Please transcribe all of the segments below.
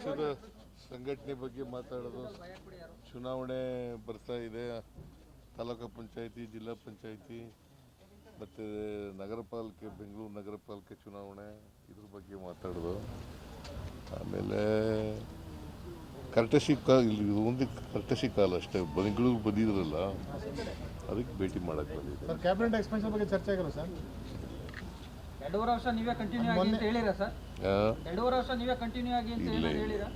ಪಕ್ಷದ ಸಂಘಟನೆ ಬಗ್ಗೆ ಮಾತಾಡೋದು ಚುನಾವಣೆ ಬರ್ತಾ ಇದೆ. ತಾಲೂಕು ಪಂಚಾಯತಿ, ಜಿಲ್ಲಾ ಪಂಚಾಯತಿ, ಮತ್ತು ನಗರ ಪಾಲಿಕೆ, ಬೆಂಗಳೂರು ನಗರ ಪಾಲಿಕೆ ಚುನಾವಣೆ ಇದ್ರ ಬಗ್ಗೆ ಮಾತಾಡೋದು. ಆಮೇಲೆ ಕರ್ಟಸಿ ಕಾಲ ಇಲ್ಲಿ ಒಂದು ಕರ್ಟಸಿ ಕಾಲ ಅಷ್ಟೇ. ಬೆಂಗಳೂರು ಬಂದಿದ್ರಲ್ಲ ಅದಕ್ಕೆ ಭೇಟಿ ಮಾಡಕ್ಕೆ ಬಂದಿದ್ದೆ ಸರ್ ಕ್ಯಾಬಿನೆಟ್ ಎಕ್ಸ್ಪೆನ್ಷನ್ ಬಗ್ಗೆ ಚರ್ಚೆ ಆಗಿಲ್ಲ ಸರ್ ಎರಡೂವರೆ ವರ್ಷ ನೀವೇ ಕಂಟಿನ್ಯೂ ಆಗಿ ಅಂತ ಹೇಳಿರಾ ಸರ್? ಎರಡೂವರೆ ವರ್ಷ ನೀವೇ ಕಂಟಿನ್ಯೂ ಆಗಿ ಅಂತ ಇಲ್ಲ ಹೇಳಿರಾ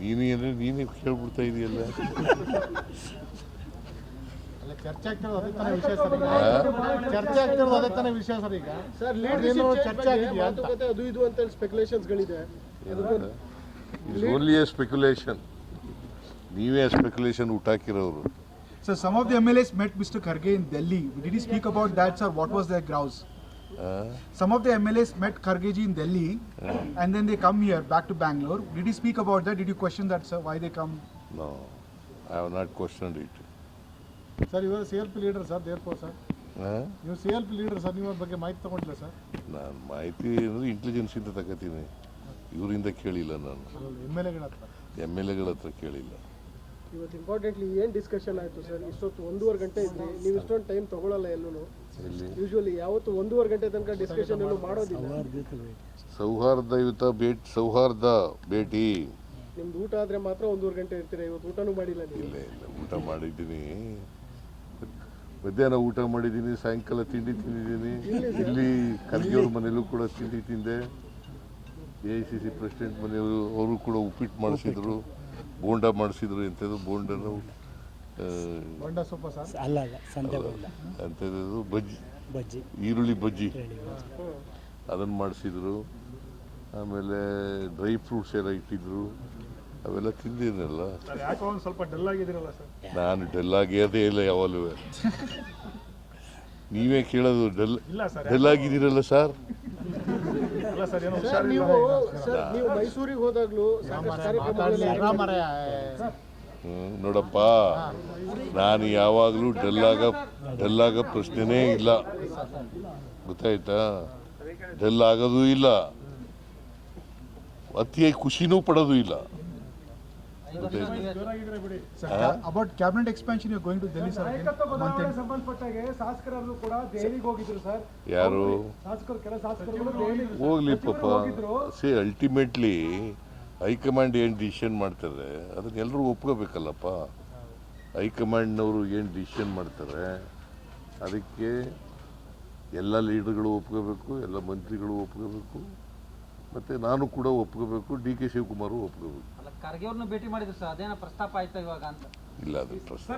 ನೀನು ಏನೇ ನೀನೇ ಕೇಳ್ಬಿಡ್ತಾ ಇದೆಯಲ್ಲ ಅಲ್ಲ ಚರ್ಚೆ ಆಗ್ತಿರೋದು ಅದೇ ತಾನೇ ವಿಷಯ ಸರ್ ಈಗ ಚರ್ಚೆ ಆಗ್ತಿರೋದು ಅದೇ ತಾನೇ ವಿಷಯ ಸರ್ ಈಗ ಸರ್ ಲೀಡರ್ಶಿಪ್ ಚರ್ಚೆ ಆಗಿದೆಯಾ ಮಾತುಕತೆ ಅದು ಇದು ಅಂತ ಸ್ಪೆಕ್ಯುಲೇಷನ್ಸ್ಗಳಿದೆ ಇಟ್ಸ್ ಓನ್ಲಿ ಎ ಸ್ಪೆಕ್ಯುಲೇಷನ್ ನೀವೇ speculation ಹುಟ್ಟಾಕಿರೋರು sir some some of the MLAs met Mr. Mister in Delhi. Did he speak about that, sir? What was their grouse? ಆ? Some of the MLAs met Kharge ji in Delhi, and then they come here back to Bangalore. Did he speak about that? Did you question that, sir? Why they come? No, I have not questioned it. Sir ಇವರು C L P leader sir therefore sir? ನೀವು C L P leader sir ನೀವು ಅದ್ರ ಬಗ್ಗೆ ಮಾಹಿತಿ ತಗೊಂಡಿಲ್ಲ sir ನಾನು ಮಾಹಿತಿ ಅಂದರೆ ಇಂಟೆಲಿಜೆನ್ಸಿಂದ ತಗೋತೀನಿ ಇವರಿಂದ ಕೇಳಿಲ್ಲ ನಾನು ಎಂ ಎಲ್ ಎಗಳ ಹತ್ರ ಎಂ ಎಲ್ ಎಗಳ ಹತ್ರ ಕೇಳಿಲ್ಲ ಇವತ್ತು ಇಂಪಾರ್ಟೆಂಟ್ಲಿ ಏನು ಡಿಸ್ಕಷನ್ ಆಯಿತು ಸರ್ ಇಷ್ಟೊತ್ತು ಒಂದೂವರೆ ಗಂಟೆ ಇದ್ರಿ. ನೀವು ಇಷ್ಟೊಂದು ಟೈಮ್ ತಗೊಳಲ್ಲ ಎಲ್ಲೂ ಯೂಶುವಲಿ ಯಾವತ್ತು ಒಂದೂವರೆ ಗಂಟೆ ತನಕ ಡಿಸ್ಕಷನ್ ಎಲ್ಲೂ ಮಾಡೋದಿಲ್ಲ. ಸೌಹಾರ್ದಯುತ ಭೇಟಿ ಸೌಹಾರ್ದ ಭೇಟಿ. ನಿಮ್ದು ಊಟ ಆದ್ರೆ ಮಾತ್ರ ಒಂದೂವರೆ ಗಂಟೆ ಇರ್ತೀರ? ಇವತ್ತು ಊಟನೂ ಮಾಡಿಲ್ಲ ನೀವು. ಇಲ್ಲ ಇಲ್ಲ ಊಟ ಮಾಡಿದ್ದೀನಿ. ಮಧ್ಯಾಹ್ನ ಊಟ ಮಾಡಿದ್ದೀನಿ ಸಾಯಂಕಾಲ ತಿಂಡಿ ತಿಂದಿದ್ದೀನಿ. ಇಲ್ಲಿ ಕಲ್ಗಿಯವ್ರ ಮನೇಲೂ ಕೂಡ ತಿಂಡಿ ತಿಂದೆ. A I C C president ಮನೆಯವರು ಅವರು ಕೂಡ ಉಪ್ಪಿಟ್ಟು ಮಾಡಿಸಿದ್ರು. ಬೋಂಡ ಮಾಡಿಸಿದ್ರು ಎಂಥದ್ದು? ಬೋಂಡನು ಆ, ಸೊಪ್ಪ ಸರ್? ಅಲ್ಲ ಅಲ್ಲ ಸಂತೆ ಎಂಥದ್ದು ಬಜ್ಜಿ. ಬಜ್ಜಿ. ಈರುಳ್ಳಿ ಬಜ್ಜಿ. ಅದನ್ನು ಮಾಡಿಸಿದ್ರು. ಆಮೇಲೆ ಡ್ರೈ ಫ್ರೂಟ್ಸ್ ಎಲ್ಲ ಇಟ್ಟಿದ್ರು. ಅವೆಲ್ಲ ಒಂದು ಸ್ವಲ್ಪ ಡಲ್ ಆಗಿದ್ದೀರಲ್ಲ ಸರ್? ನಾನು ಡಲ್ ಆಗಿರೋದೇ ಇಲ್ಲ ಯಾವಾಗಲೂ. ನೀವೇ ಕೇಳೋದು ಡಲ್ ಇಲ್ಲ ಸರ್ ಡೆಲ್ ಆಗಿದ್ದೀರಲ್ಲ ಸರ್? ಸರ್ ಏನೋ ಸರ್ ನೀವು ಸರ್ ನೀವು ಮೈಸೂರಿಗೆ ಹೋದಾಗ್ಲೂ ನೋಡಪ್ಪ ನಾನು ಯಾವಾಗಲೂ ಡೆಲ್ಲಾಗ ಡೆಲ್ಲಾಗ ಪ್ರಶ್ನೆನೇ ಇಲ್ಲ. ಗೊತ್ತಾಯ್ತಾ? ಡಲ್ ಆಗೋದು ಇಲ್ಲ. ಅತಿಯಾಗಿ ಖುಷಿನೂ ಪಡೋದು ಇಲ್ಲ. ಗೊತ್ತಾಯ್ತಾ cabinet ca- about cabinet expansion, you're going to Delhi, sir. Again, month end. ಸಂಬಂಧಪಟ್ಟಾಗೆ ಶಾಸಕರಲ್ಲೂ ಕೂಡ ದೆಹಲಿಗೆ ಹೋಗಿದ್ರು ಸರ್ ಯಾರು? ಶಾಸಕರು ಕೆಲ ಶಾಸಕರು ದೆಹಲಿಗೆ ಹೋಗ್ಲಿ ಪಾಪ. ಸಿ ಅಲ್ಟಿಮೇಟ್ಲಿ ಹೈಕಮಾಂಡ್ ಏನು ಡಿಸಿಷನ್ ಮಾಡ್ತಾರೆ? ಅದನ್ನ ಎಲ್ಲರೂ ಒಪ್ಕೋಬೇಕಲ್ಲಪ್ಪ. ಹೈಕಮಾಂಡ್ನವರು ಏನು ಡಿಸಿಷನ್ ಮಾಡ್ತಾರೆ? ಅದಕ್ಕೆ ಎಲ್ಲ ಲೀಡರ್ಗಳು ಒಪ್ಕೋಬೇಕು ಎಲ್ಲ ಮಂತ್ರಿಗಳು ಒಪ್ಕೋಬೇಕು ಮತ್ತು ನಾನು ಕೂಡ ಒಪ್ಕೋಬೇಕು ಡಿ ಕೆ ಶಿವಕುಮಾರು ಒಪ್ಕೋಬೇಕು. ಖರ್ಗೆ ಅವ್ರನ್ನ ಭೇಟಿ ಮಾಡಿದ್ರು ಸರ್ ಅದೇನ ಪ್ರಸ್ತಾಪ ಆಯ್ತಾ ಇವಾಗ ಅಂತ ಇಲ್ಲ ಅದು ಪ್ರಶ್ನೆ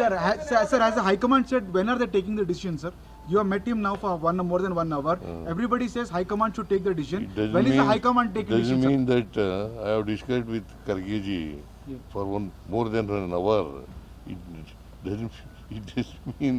Sir, ha- sir, sir, as the High Command said, when are they taking the decision, sir? You have met him now for one more than one hour. Everybody says High Command should take the decision. It doesn't When is the mean- High Command taking doesn't decision, sir? mean that uh, I have discussed with Kargeji for one more than an hour. It doesn't. It doesn't mean